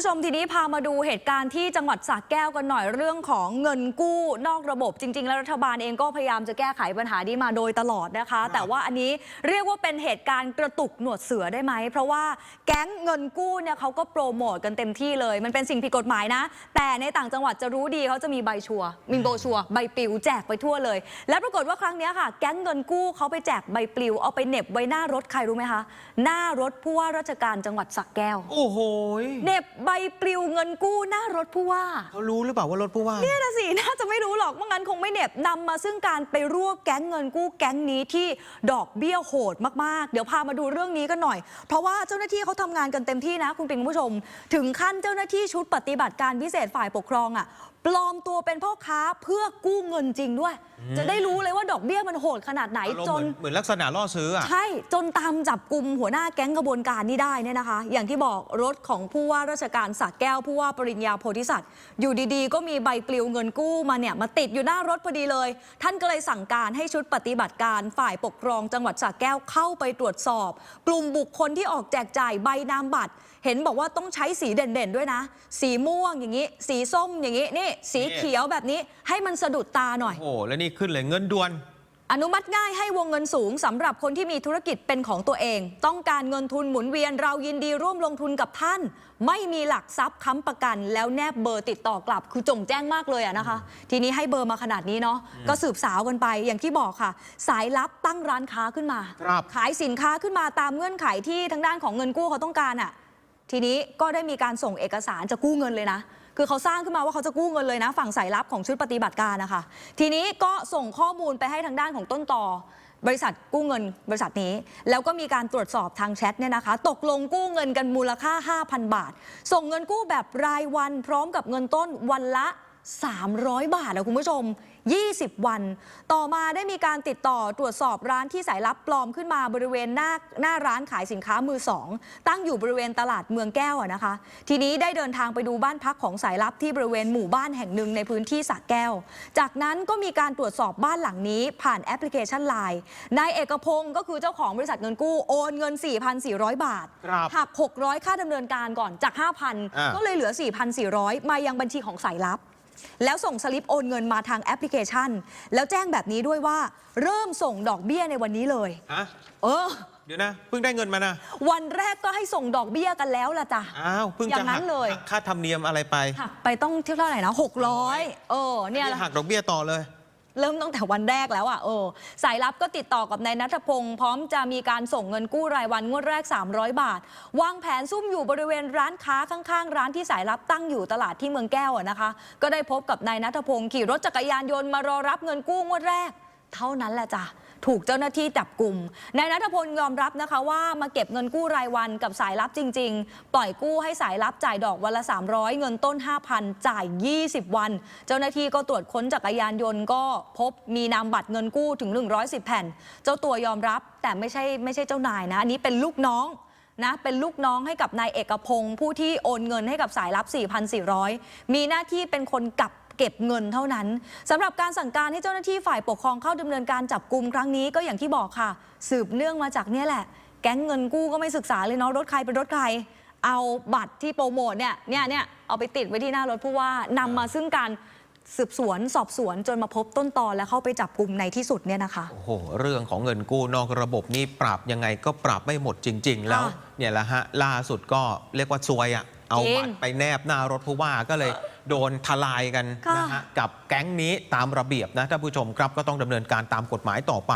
ผู้ชมทีนี้พามาดูเหตุการณ์ที่จังหวัดสระแก้วกันหน่อยเรื่องของเงินกู้นอกระบบจริง ๆ แล้วรัฐบาลเองก็พยายามจะแก้ไขปัญหานี้มาโดยตลอดนะคะ แต่ว่าอันนี้เรียกว่าเป็นเหตุการณ์กระตุกหนวดเสือได้ไหม เพราะว่าแก๊งเงินกู้เนี่ยเขาก็โปรโมทกันเต็มที่เลย มันเป็นสิ่งผิดกฎหมายนะ แต่ในต่างจังหวัดจะรู้ดีเขาจะมีใบชัวร์มีโบชัวร์ใบปลิวแจกไปทั่วเลย และปรากฏว่าครั้งเนี้ยค่ะ แก๊งเงินกู้เขาไปแจกใบปลิวเอาไปเหน็บไว้หน้ารถใครรู้ไหมคะหน้ารถผู้ว่าราชการจังหวัดสระแก้ว โอ้โหยเหน็บใบปลิวเงินกู้หน้ารถผู้ว่า เขารู้หรือเปล่าว่ารถผู้ว่า เนี่ยนะสิ น่าจะไม่รู้หรอกว่างั้นคงไม่เหน็บนำมาซึ่งการไปรวบแก๊งเงินกู้แก๊งนี้ที่ดอกเบี้ยโหดมากๆ เดี๋ยวพามาดูเรื่องนี้กันหน่อย เพราะว่าเจ้าหน้าที่เขาทำงานกันเต็มที่นะ คุณปิงคุณผู้ชม ถึงขั้นเจ้าหน้าที่ชุดปฏิบัติการพิเศษฝ่ายปกครองอะ ปลอมตัวเป็นพ่อค้าเพื่อกู้เงินจริงด้วย จะได้รู้เลยว่าดอกเบี้ยมันโหดขนาดไหนอารมณ์จเหมืน อนเหมือนลักษณะล่อซื้ออะ ใช่ จนตามจับกลุ่มหัวหน้าแก๊งกระบวนการนี้ได้เนี่ยนะคะ อย่างที่บอกรถของผู้ว่าราชการสระแก้วผู้ว่าปริญญาโพธิสัตว์ อยู่ดีๆ ก็มีใบปลิวเงินกู้มาเนี่ยมาติดอยู่หน้ารถพอดีเลย ท่านก็เลยสั่งการให้ชุดปฏิบัติการฝ่ายปกครองจังหวัดสระแก้วเข้าไปตรวจสอบ กลุ่มบุคคลที่ออกแจกจ่ายใบนามบัตร เห็นบอกว่าต้องใช้สีเด่นๆด้วยนะ สีม่วงอย่างนี้ สีส้มอย่างนี้นี่ สีเขียวแบบนี้ให้มันสะดุดตาหน่อย โอ้โหแล้วนี่ขึ้นเลยเงินด่วน อนุมัติง่ายให้วงเงินสูงสำหรับคนที่มีธุรกิจเป็นของตัวเอง ต้องการเงินทุนหมุนเวียนเรายินดีร่วมลงทุนกับท่าน ไม่มีหลักทรัพย์ค้ำประกัน แล้วแนบเบอร์ติดต่อกลับ คือจงแจ้งมากเลยอะนะคะ ทีนี้ให้เบอร์มาขนาดนี้เนาะก็สืบสาวกันไปอย่างที่บอกค่ะ สายลับตั้งร้านค้าขึ้นมา ครับ ขายสินค้าขึ้นมาตามเงื่อนไขที่ทางด้านของเงินกู้เขาต้องการอะทีนี้ก็ได้มีการส่งเอกสารจะกู้เงินเลยนะ คือเขาสร้างขึ้นมาว่าเขาจะกู้เงินเลยนะ ฝั่งสายลับของชุดปฏิบัติการนะคะ ทีนี้ก็ส่งข้อมูลไปให้ทางด้านของต้นต่อบริษัทกู้เงินบริษัทนี้ แล้วก็มีการตรวจสอบทางแชทเนี่ยนะคะ ตกลงกู้เงินกันมูลค่า 5,000 บาท ส่งเงินกู้แบบรายวันพร้อมกับเงินต้นวันละ 300 บาทนะคุณผู้ชม 20 วัน ต่อมาได้มีการติดต่อตรวจสอบร้านที่สายลับปลอมขึ้นมาบริเวณหน้าหน้าร้านขายสินค้ามือสองตั้งอยู่บริเวณตลาดเมืองแก้วอะนะคะ ทีนี้ได้เดินทางไปดูบ้านพักของสายลับที่บริเวณหมู่บ้านแห่งหนึ่งในพื้นที่สระแก้ว จากนั้นก็มีการตรวจสอบบ้านหลังนี้ผ่านแอปพลิเคชันไลน์นายเอกพงศ์ก็คือเจ้าของบริษัทเงินกู้โอนเงิน 4,400 บาทครับหัก600 ค่าดำเนินการก่อนจากอ่า5,000 ก็เลยเหลือ 4,400 มายังบัญชีของสายลับ แล้วส่งสลิปโอนเงินมาทางแอปพลิเคชัน แล้วแจ้งแบบนี้ด้วยว่า เริ่มส่งดอกเบี้ยในวันนี้เลย ฮะ เออ เดี๋ยวนะ เพิ่งได้เงินมานะวันแรกก็ให้ส่งดอกเบี้ยกันแล้วล่ะจ้ะ อ้าวเพิ่งอย่าจะงนั้หันเลย หักค่าธรรมเนียมอะไรไปหักไปต้องเท่าไหร่นะ600เออเนี่ยแหละ หักดอกเบี้ยต่อเลย เริ่มตั้งแต่วันแรกแล้วอะเออสายลับก็ติดต่อกับนายนัทพงศ์พร้อมจะมีการส่งเงินกู้รายวันงวดแรก 300 บาท วางแผนซุ่มอยู่บริเวณร้านค้าข้างๆ ร้านที่สายลับตั้งอยู่ตลาดที่เมืองแก้วนะคะ ก็ได้พบกับนายนัทพงศ์ขี่รถจักรยานยนต์มารอรับเงินกู้งวดแรก เท่านั้นแหละจ้ะ ถูกเจ้าหน้าที่จับกลุ่มนายนัทพลยอมรับนะคะว่ามาเก็บเงินกู้รายวันกับสายลับจริง ๆ ปล่อยกู้ให้สายลับจ่ายดอกวันละ 300 เงินต้น 5,000 จ่าย 20 วัน เจ้าหน้าที่ก็ตรวจค้นจักรยานยนต์ก็พบมีนามบัตรเงินกู้ถึง 110 แผ่น เจ้าตัวยอมรับแต่ไม่ใช่ไม่ใช่เจ้านายนะอันนี้เป็นลูกน้องนะเป็นลูกน้องให้กับนายเอกพงศ์ผู้ที่โอนเงินให้กับสายลับ 4,400 มีหน้าที่เป็นคนกับ เก็บเงินเท่านั้นสำหรับการสั่งการให้เจ้าหน้าที่ฝ่ายปกครองเข้าดำเนินการจับกลุ่มครั้งนี้ก็อย่างที่บอกค่ะ สืบเนื่องมาจากเนี่ยแหละ แก๊งเงินกู้ก็ไม่ศึกษาเลยเนาะรถใครเป็นรถใครเอาบัตรที่โปรโมทเนี่ยเนี่ยเนี่ยเอาไปติดไว้ที่หน้ารถผู้ว่านำมาซึ่งการสืบสวนสอบสวนจนมาพบต้นตอและเข้าไปจับกลุ่มในที่สุดเนี่ยนะคะโอ้โหเรื่องของเงินกู้นอกระบบนี่ปรับยังไงก็ปรับไม่หมดจริง ๆ แล้วค่ะเนี่ยแหละฮะล่าสุดก็เรียกว่าซวยอะ เอาจริงบัตรไปแนบหน้ารถผู้ว่าก็เลยโดนทลายกันค่ะนะฮะกับแก๊งนี้ตามระเบียบนะท่านผู้ชมครับก็ต้องดำเนินการตามกฎหมายต่อไป